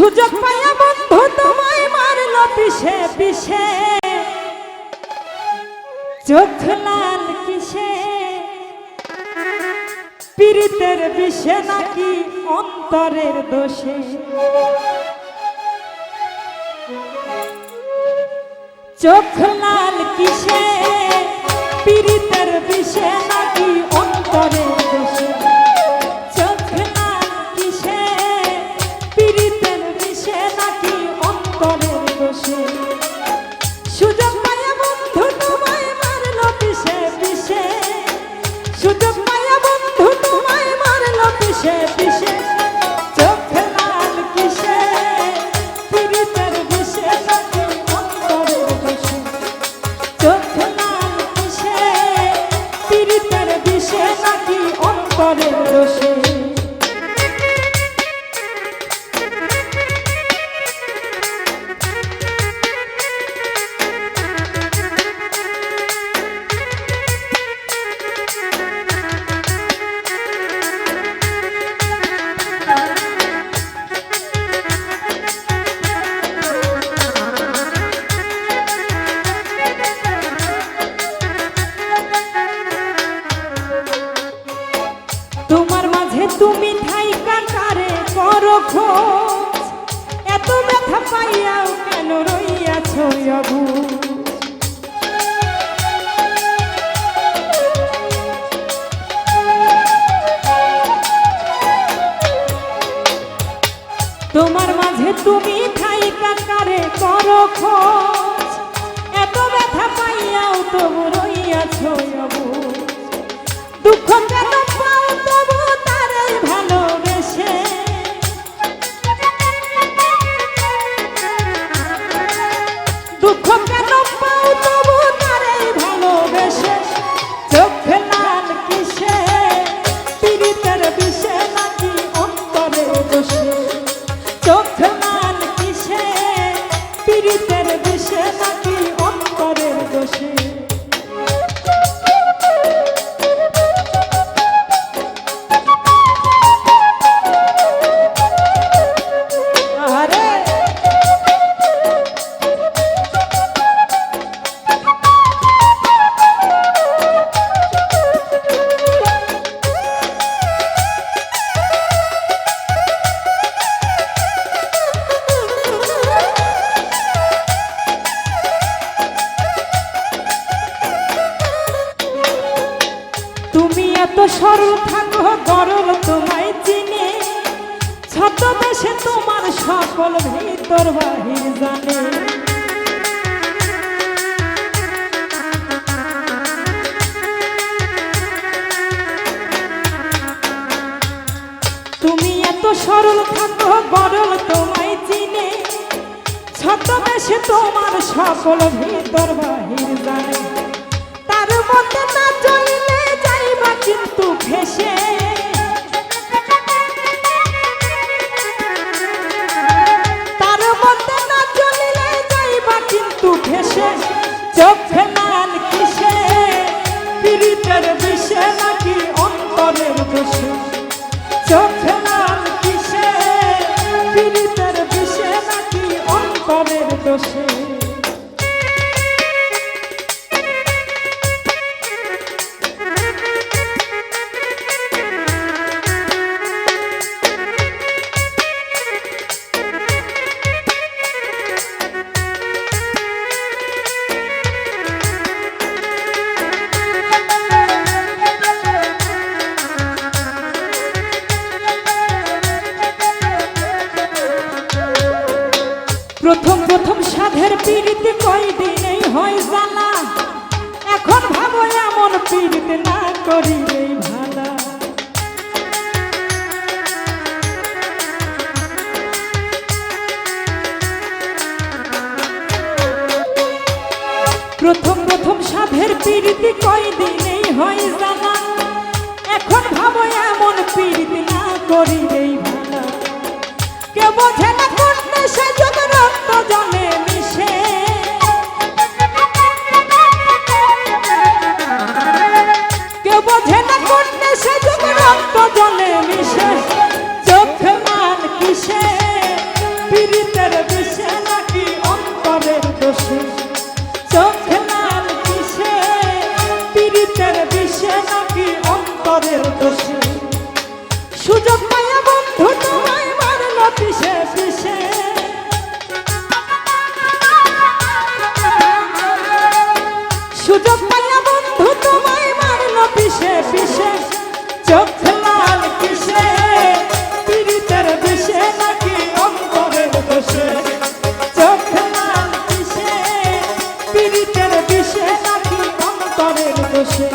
সুযোগ পাইয়া বন্ধু তোমায় মারল পিছে পিছে চোখ লাল কিসে? পীড়িতের বিষে নাকি অন্তরের দোষে? চোখ লাল কিসে? পীড়িতের বিষে নাকি তোমার মাঝে তুমি ঠাই কাটারে করো খোঁজ? এত ব্যথা পাইয়াও কেন রইয়াছ অবু? তোমার মাঝে তুমি ঠাই কাটারে করো খোঁজ? দুঃখ কেন পাও এত সরল থাকো গরল তোমায় চিনে। ছদ্মবেশে তোমার সকল ভিতর বাহির জানে। তুমি এত সরল থাকো গরল তোমায় চিনে। ছদ্মবেশে তোমার সকল ভিতর বাহির জানে। তার মধ্যে না যাইবা 谢。谢 এখন ভাবো এমন পীড়িত না করিলেই ভালা। প্রথম প্রথম সাধের পীড়িতে কয়দিনেই হয় জানা। এখন ভাবো এমন পীড়িত না করিলেই ভালা। কে বোঝে না সুযোগ পাইয়া বন্ধু তোমায় মারল পিছে পিছে সুযোগ পাইয়া বন্ধু তোমায় মারল পিছে পিছে চোখ লাল কিসে, পীড়িতের বিষে নাকি অন্তরে বসে চোখ লাল কিসে, পীড়িতের বিষে নাকি অন্তরে বসে